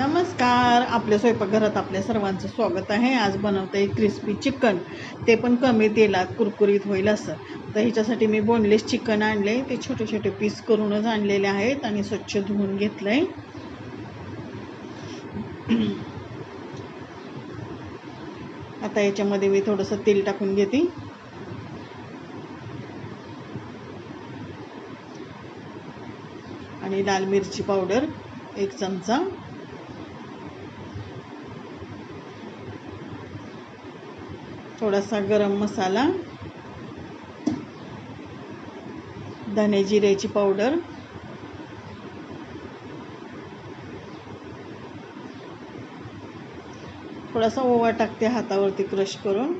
नमस्कार. आपल्या स्वयंपाकघरात आपल्या सर्वांचं स्वागत आहे. आज बनवतं आहे क्रिस्पी चिकन ते पण कमी तेलात कुरकुरीत होईल असं. तर ह्याच्यासाठी मी बोनलेस चिकन आणले. ते छोटे छोटे पीस करूनच आणलेले आहेत आणि स्वच्छ धुवून घेतलं आहे आता याच्यामध्ये मी थोडंसं तेल टाकून घेते. आणि लाल मिरची पावडर एक चमचा. थोडासा गरम मसाला धने जिऱ्याची पावडर थोडासा ओवा टाकते हातावरती क्रश करून.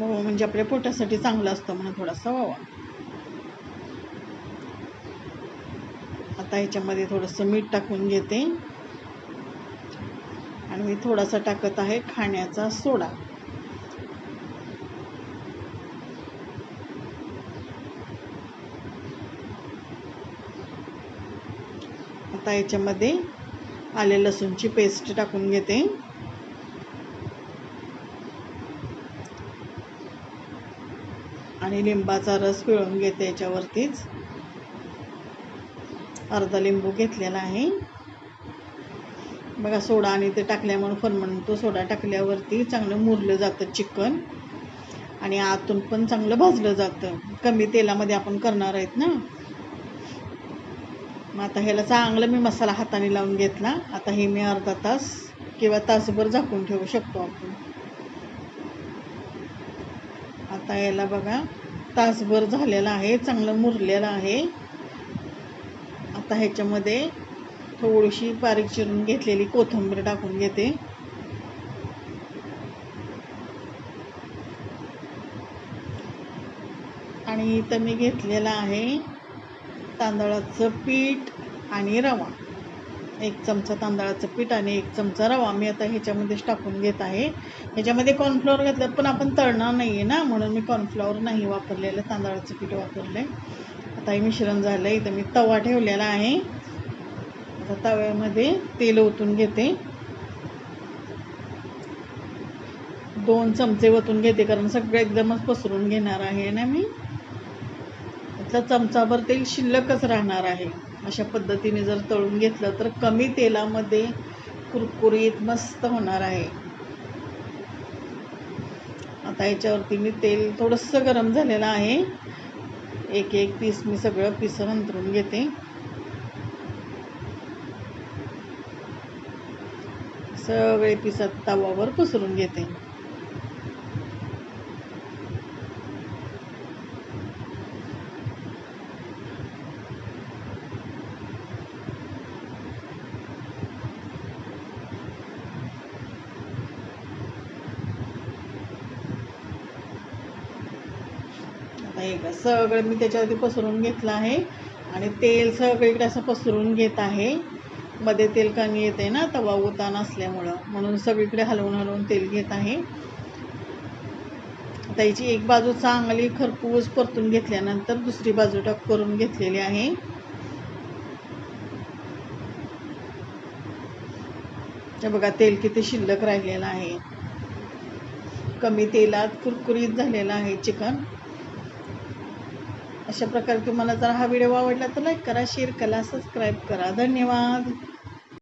ओवा म्हणजे आपल्या पोटासाठी चांगला असतो म्हणून थोडासा ओवा. आता ह्याच्यामध्ये थोडंसं मीठ टाकून घेते. आणि मी थोडासा टाकत आहे खाण्याचा सोडा. आता याच्यामध्ये आले लसूणची पेस्ट टाकून घेते. आणि लिंबाचा रस पिळून घेते याच्यावरतीच. अर्धा लिंबू घेतलेला आहे. बघा सोडा आणि ते टाकल्यामुळे फरमंटो सोडा टाकल्यावरती चांगलं मुरलं जातं चिकन. आणि आतून पण चांगलं भाजलं जातं. कमी तेलामध्ये आपण करणार आहेत ना. मग आता ह्याला चांगलं मी मसाला हाताने लावून घेतला. आता हे मी अर्धा तास किंवा तासभर झाकून ठेवू शकतो आपण. आता याला बघा तासभर झालेला आहे चांगलं मुरलेलं आहे. आता ह्याच्यामध्ये थोडीशी बारीक चिरून घेतलेली कोथिंबीर टाकून घेते. आणि इथं मी घेतलेलं आहे तांदळाचं पीठ आणि रवा. एक चमचा तांदळाचं पीठ आणि एक चमचा रवा मी आता ह्याच्यामध्येच टाकून घेत आहे. ह्याच्यामध्ये कॉर्नफ्लॉवर घातलं पण आपण तळणार नाही आहे ना म्हणून मी कॉर्नफ्लॉवर नाही वापरलेलं तांदळाचं पीठ वापरलं आहे आता हे मिश्रण झालं आहे इथं मी तवा ठेवलेला आहे. आता तव्यामध्ये तेल ओतून घेते. दोन चमचे ओतून घेते कारण सगळं एकदमच पसरून घेणार आहे ना मी. त्यातला चमचाभर तेल शिल्लकच राहणार आहे. अशा पद्धतीने जर तळून घेतलं तर कमी तेलामध्ये कुरकुरीत मस्त होणार आहे. आता याच्यावरती मी तेल थोडंसं गरम झालेलं आहे. एक एक पीस मी सगळं पिसं अंतरून घेते. सगळे पिसात तवावर पसरून घेते. आता हे का सगळं मी त्याच्यावरती पसरून घेतलं आहे. आणि तेल सगळीकडे असं पसरून घेत आहे. मध्ये तेल कमी येते ना तवा उतान असल्यामुळं. म्हणून सगळीकडे हलवून हलवून तेल घेत आहे. त्याची एक बाजू चांगली खरपूस परतून घेतल्यानंतर दुसरी बाजू टक करून घेतलेली आहे. हे बघा तेल किती शिल्लक राहिलेलं आहे. कमी तेलात कुरकुरीत झालेलं आहे चिकन. अशा प्रकारे तुम्हाला जर हा व्हिडिओ आवडला तर लाईक करा शेअर करा सबस्क्राईब करा. धन्यवाद.